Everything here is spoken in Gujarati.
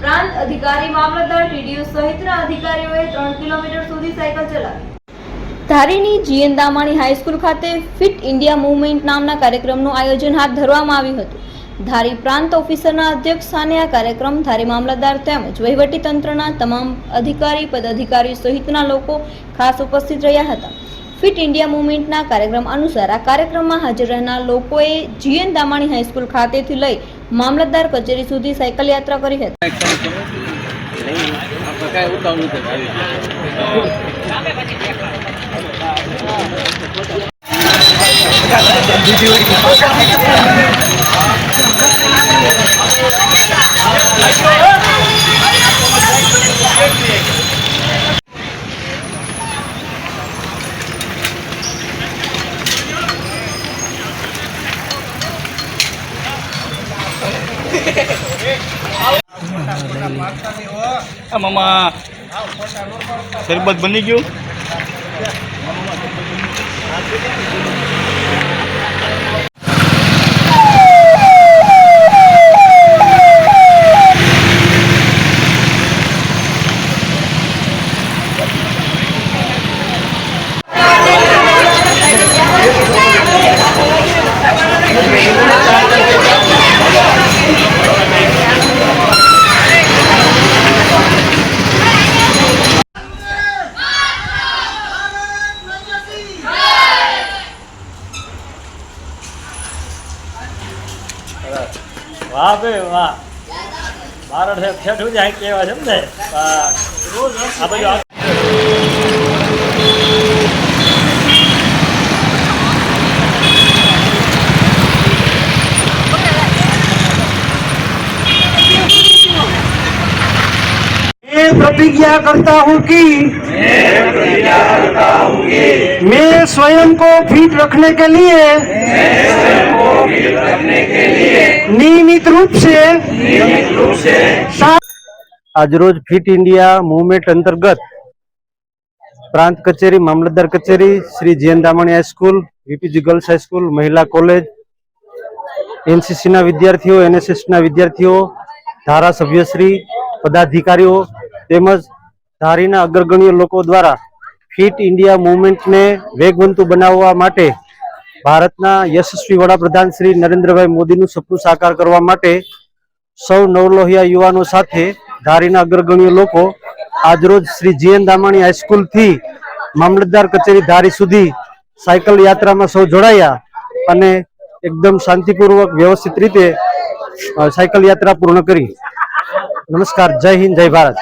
પ્રાંત અધિકારી મામલતદાર ટીડીઓ સહિતના અધિકારીઓએ ત્રણ કિલોમીટર સુધી સાયકલ ચલાવી. ધારીની G N Damani high school ખાતે ફિટ ઇન્ડિયા મૂવમેન્ટ નામના કાર્યક્રમનું આયોજન હાથ ધરવામાં આવ્યું હતું. ધારી પ્રાંત ઓફિસરના અધ્યક્ષ સ્થાને આ કાર્યક્રમ ધારી મામલતદાર તેમજ વહીવટી તંત્રના તમામ અધિકારી પદાધિકારી સહિતના લોકો ખાસ ઉપસ્થિત રહ્યા હતા. ફિટ ઇન્ડિયા મૂવમેન્ટના કાર્યક્રમ અનુસાર આ કાર્યક્રમમાં હાજર રહેનાર લોકોએ જીએન દામાણી હાઈસ્કૂલ ખાતેથી લઈ મામલતદાર કચેરી સુધી સાયકલ યાત્રા કરી હતી. આ મામા શરબત બની ગયું વાહ ભાઈ વાહ મારો ઠેઠું જાય કેવા છે ને આ બધું આ- मैं प्रतिज्ञा करता हूँ कि मैं स्वयं को फिट रखने के लिए નિયમિત રૂપ છે. આજરોજ ફિટ ઇન્ડિયા મુવમેન્ટ અંતર્ગત પ્રાંત કચેરી, મામલતદાર કચેરી, Shri G N Ramani high school V P G girls high school મહિલા કોલેજ, એનસીસીના વિદ્યાર્થીઓ, એનએસએસના વિદ્યાર્થીઓ ધારાસભ્યશ્રી પદાધિકારીઓ તેમજ ધારીના અગ્રગણ્ય લોકો દ્વારા ફિટ ઇન્ડિયા મુવમેન્ટને વેગવંતુ બનાવવા માટે ભારતના યશસ્વી વડાપ્રધાન શ્રી નરેન્દ્રભાઈ મોદીનું સપનું સાકાર કરવા માટે સૌ નવલોહિયા યુવાનો સાથે ધારીના અગ્રગણ્ય લોકો આજરોજ શ્રી જીએન દામાણી હાઈસ્કૂલથી મામલતદાર કચેરી ધારી સુધી સાયકલ યાત્રામાં સૌ જોડાયા અને એકદમ શાંતિપૂર્વક વ્યવસ્થિત રીતે સાયકલ યાત્રા પૂર્ણ કરી. નમસ્કાર, જય હિન્દ, જય ભારત.